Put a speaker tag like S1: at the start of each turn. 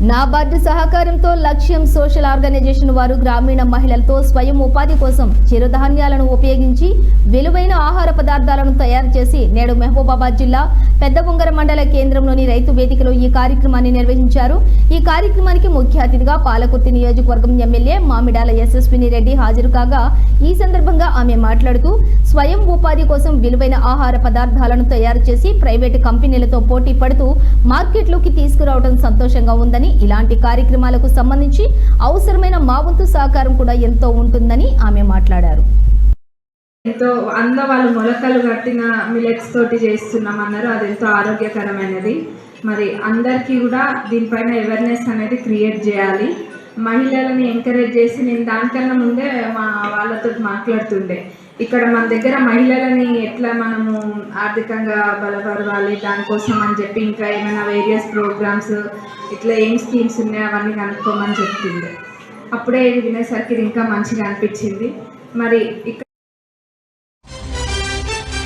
S1: నాబార్డు సహకారంతో లక్ష్యం social organisation వారు గ్రామీణ మహిళలతో స్వయం ఉపాధి కోసం చిరుధాన్యాలను ఉపయోగించి విలువైన ఆహార పదార్థాలు పత్రాలను తయారు చేసి నేడు మహబూబాబాద్ జిల్లా పెద్దబుంగర మండల కేంద్రంలోని రైతు వేదికలో ఈ కార్యక్రమాన్ని నిర్వహించారు. ఈ కార్యక్రమానికి ముఖ్య అతిథిగా పాలకుర్తి నియోజకవర్గం ఎమ్మెల్యే మామిడాల యశస్విని రెడ్డి హాజరు కాగా ఈ సందర్భంగా ఆమె మాట్లాడుతూ స్వయం ఉపాధి కోసం విలువైన ఆహార పదార్థాలను తయారు చేసి ప్రైవేటు కంపెనీలతో పోటీ పడుతూ మార్కెట్లోకి తీసుకురావడం సంతోషంగా ఉందని ఇలాంటి కార్యక్రమాలకు సంబంధించి అవసరమైన మా వంతు సహకారం కూడా ఎంతో ఉంటుందని ఆమె మాట్లాడారు.
S2: ఎంతో అంద వాళ్ళు మొలకలు కట్టిన మిలెట్స్ తోటి చేస్తున్నాం అన్నారు. అది ఎంతో ఆరోగ్యకరమైనది. మరి అందరికీ కూడా దీనిపైన అవేర్నెస్ అనేది క్రియేట్ చేయాలి. మహిళలని ఎంకరేజ్ చేసి నేను దానికన్నా ముందే మా వాళ్ళతో మాట్లాడుతుండే. ఇక్కడ మన దగ్గర మహిళలని ఎట్లా మనము ఆర్థికంగా బలపరవాలి దానికోసం అని చెప్పి ఇంకా ఏమైనా వేరియస్ ప్రోగ్రామ్స్ ఇట్లా ఏం స్కీమ్స్ ఉన్నాయో అవన్నీ కనుక్కోమని చెప్తుండే. అప్పుడే ఇది వినేసరికి ఇది ఇంకా మంచిగా అనిపించింది. మరి ఇక్కడ